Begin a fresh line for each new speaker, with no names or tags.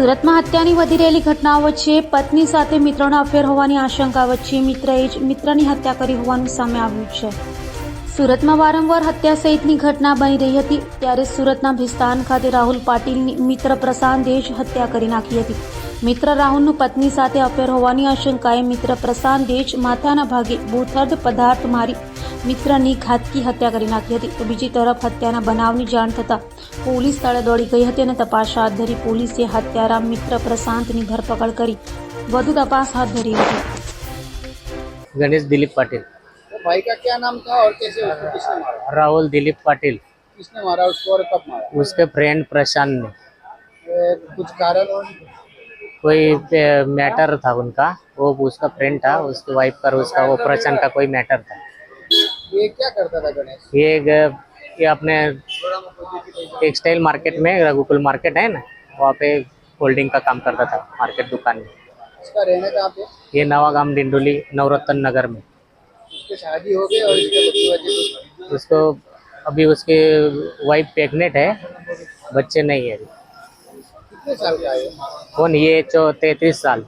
સુરતમાં હત્યાની વધી રહેલી ઘટનાઓ વચ્ચે પત્ની સાથે મિત્રોના અફેર હોવાની આશંકા વચ્ચે મિત્રએ જ મિત્રની હત્યા કરી હોવાનું સામે આવ્યું છે. સુરતમાં વારંવાર હત્યા સહિતની ઘટના બની રહી હતી, ત્યારે સુરતના ભિસ્તાન ખાતે રાહુલ પાટીલની મિત્ર પ્રશાંતે જ હત્યા કરી નાખી હતી. મિત્ર રાહુલનું પત્ની સાથે અફેર હોવાની આશંકાએ મિત્ર પ્રશાંતે જ માથાના ભાગે ભૂથર્દ પદાર્થ મારી મિત્રની ઘાતકી હત્યા કરી નાખી હતી તો બીજી તરફ હત્યાના બનાવની જાણ થતાં પોલીસ સ્થળે દોડી ગઈ હતી અને તપાસ હાથ ધરી પોલીસે હત્યારા મિત્ર પ્રશાંતની ધરપકડ કરી વધુ તપાસ હાથ ધરી હતી
गणेश दिलीप पाटिल
वो भाई का क्या नाम था और कैसे उसको किसने मारा
राहुल दिलीप पाटिल
किसने मारा उसको और कब मारा
उसके फ्रेंड प्रशांत ने
ए, कुछ कारण और
कोई मैटर था उनका। वो उसका फ्रेंड था उसकी वाइफ का उसका वो प्रशांत का कोई मैटर था।
ये क्या करता था गणेश?
ये ये अपने टेक्सटाइल मार्केट में रघुकुल मार्केट है ना वहाँ पे होल्डिंग का काम करता था मार्केट दुकान में।
इसका रहने कहाँ पे?
ये नवागाम डिंडोली नवरत्न नगर में।
शादी हो गई और इसके
उसको अभी उसके वाइफ प्रेग्नेंट है बच्चे नहीं है अभी।
कितने साल का है ये?
तैतीस साल